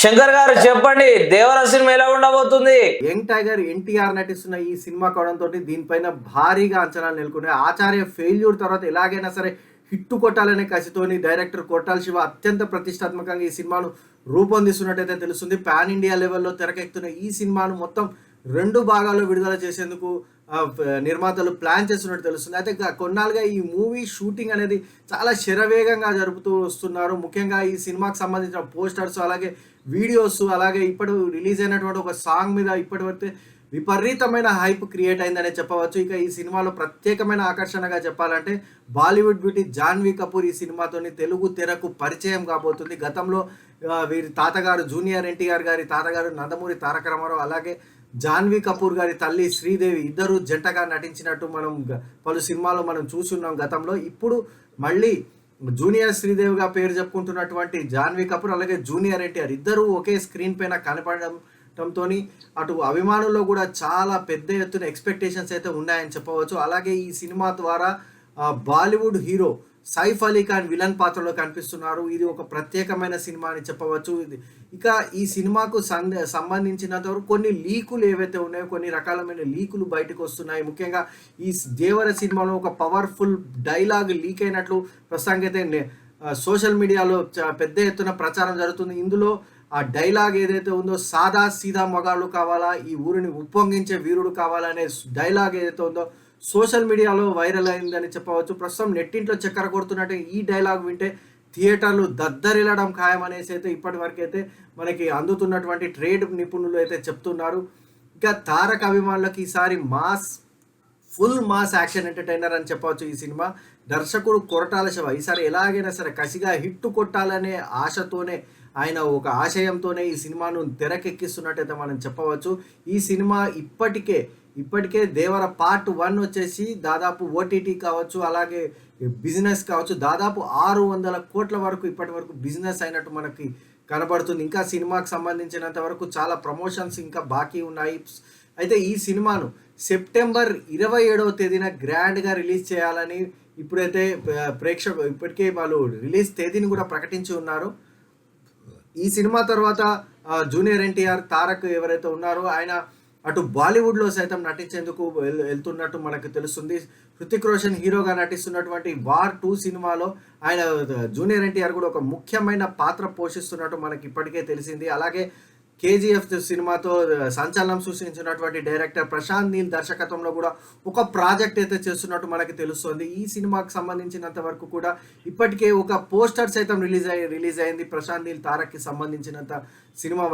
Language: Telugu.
శంకర్ గారు చెప్పండి దేవర సినిమా ఎలా ఉండబోతుంది? యంగ్ టైగర్ ఎన్టీఆర్ నటిస్తున్న ఈ సినిమా కావడంతో దీనిపైన భారీగా అంచనాలు నెలకొన్నాయి. ఆచార్య ఫెయిల్యూర్ తర్వాత ఎలాగైనా సరే హిట్టు కొట్టాలనే కసితోని డైరెక్టర్ కొట్టాల శివ అత్యంత ప్రతిష్టాత్మకంగా ఈ సినిమాను రూపొందిస్తున్నట్టయితే తెలుస్తుంది. పాన్ ఇండియా లెవెల్లో తెరకెక్కుతున్న ఈ సినిమాను మొత్తం రెండు భాగాల్లో విడుదల చేసేందుకు నిర్మాతలు ప్లాన్ చేస్తున్నట్టు తెలుస్తుంది. అయితే కొన్నాళ్ళుగా ఈ మూవీ షూటింగ్ అనేది చాలా శరవేగంగా జరుపుతూ వస్తున్నారు. ముఖ్యంగా ఈ సినిమాకి సంబంధించిన పోస్టర్స్ అలాగే వీడియోస్ అలాగే ఇప్పుడు రిలీజ్ అయినటువంటి ఒక సాంగ్ మీద ఇప్పటివరకు విపరీతమైన హైప్ క్రియేట్ అయిందనే చెప్పవచ్చు. ఇక ఈ సినిమాలో ప్రత్యేకమైన ఆకర్షణగా చెప్పాలంటే బాలీవుడ్ బ్యూటీ జాన్వీ కపూర్ ఈ సినిమాతోని తెలుగు తెరకు పరిచయం కాబోతుంది. గతంలో వీరి తాతగారు జూనియర్ ఎన్టీఆర్ గారి తాతగారు నందమూరి తారక రామారావు అలాగే జాన్వీ కపూర్ గారి తల్లి శ్రీదేవి ఇద్దరు జంటగా నటించినట్టు మనం పలు సినిమాలు మనం చూస్తున్నాం గతంలో. ఇప్పుడు మళ్ళీ జూనియర్ శ్రీదేవిగా పేరు చెప్పుకుంటున్నటువంటి జాన్వీ కపూర్ అలాగే జూనియర్ ఎన్టీఆర్ ఇద్దరూ ఒకే స్క్రీన్ పైన కనపడటంతో అటు అభిమానుల్లో కూడా చాలా పెద్ద ఎత్తున ఎక్స్పెక్టేషన్స్ అయితే ఉన్నాయని చెప్పవచ్చు. అలాగే ఈ సినిమా ద్వారా Bollywood hero Saif Ali Khan villain పాత్రలో కనిపిస్తున్నారు ఇది ఒక ప్రత్యేకమైన సినిమా అని చెప్పవచ్చు. ఇది ఇక ఈ సినిమాకు సంద సంబంధించినంత వరకు కొన్ని లీకులు ఏవైతే ఉన్నాయో కొన్ని రకాలమైన లీకులు బయటకు వస్తున్నాయి. ముఖ్యంగా ఈ దేవర సినిమాలో ఒక పవర్ఫుల్ డైలాగ్ లీక్ అయినట్లు ప్రస్తుతానికైతే నే- సోషల్ మీడియాలో చ- పెద్ద ఎత్తున ప్రచారం జరుగుతుంది. ఇందులో ఆ డైలాగ్ ఏదైతే ఉందో సాదా సీదా మగాళ్ళు కావాలా ఈ ఊరిని ఉప్పొంగించే వీరుడు కావాలా అనే డైలాగ్ ఏదైతే ఉందో సోషల్ మీడియాలో వైరల్ అయిందని చెప్పవచ్చు. ప్రస్తుతం నెట్టింట్లో చక్కెర కొడుతున్నట్టు ఈ డైలాగ్ వింటే థియేటర్లు దద్దరిల్లడం ఖాయం అనేసి అయితే ఇప్పటి వరకు అయితే మనకి అందుతున్నటువంటి ట్రేడ్ నిపుణులు అయితే చెప్తున్నారు. ఇక తారక అభిమానులకు ఈసారి mass full mass action entertainer అని చెప్పవచ్చు ఈ సినిమా. దర్శకుడు కొరటాల శివ ఈసారి ఎలాగైనా సరే కసిగా హిట్ కొట్టాలనే ఆశతోనే ఆయన ఒక ఆశయంతోనే ఈ సినిమాను తెరకెక్కిస్తున్నట్టయితే మనం చెప్పవచ్చు. ఈ సినిమా ఇప్పటికే ఇప్పటికే దేవర పార్ట్ వన్ వచ్చేసి దాదాపు ఓటీటీ కావచ్చు అలాగే బిజినెస్ కావచ్చు. దాదాపు ఆరు వందల కోట్ల వరకు ఇప్పటి వరకు బిజినెస్ అయినట్టు మనకి కనబడుతుంది. ఇంకా సినిమాకి సంబంధించినంత వరకు చాలా ప్రమోషన్స్ ఇంకా బాకీ ఉన్నాయి. అయితే ఈ సినిమాను సెప్టెంబర్ ఇరవై ఏడవ తేదీన గ్రాండ్గా రిలీజ్ చేయాలని ఇప్పుడైతే ప్రేక్షకు ఇప్పటికే వాళ్ళు రిలీజ్ తేదీని కూడా ప్రకటించి ఉన్నారు. ఈ సినిమా తర్వాత జూనియర్ ఎన్టీఆర్ తారక్ ఎవరైతే ఉన్నారో ఆయన అటు బాలీవుడ్లో సైతం నటించేందుకు వెళ్తున్నట్టు మనకు తెలుస్తుంది. హృతిక్ రోషన్ హీరోగా నటిస్తున్నటువంటి వార్ టూ సినిమాలో ఆయన జూనియర్ ఎన్టీఆర్ కూడా ఒక ముఖ్యమైన పాత్ర పోషిస్తున్నట్టు మనకి ఇప్పటికే తెలిసింది. అలాగే కేజీఎఫ్ సినిమాతో సంచలనం సృష్టించినటువంటి డైరెక్టర్ ప్రశాంత్ నీల్ దర్శకత్వంలో కూడా ఒక ప్రాజెక్ట్ అయితే చేస్తున్నట్టు మనకి తెలుస్తుంది. ఈ సినిమాకి సంబంధించినంత వరకు కూడా ఇప్పటికే ఒక పోస్టర్ సైతం రిలీజ్ అయ్యి రిలీజ్ అయింది ప్రశాంత్ నీల్ తారక్కి సంబంధించినంత సినిమా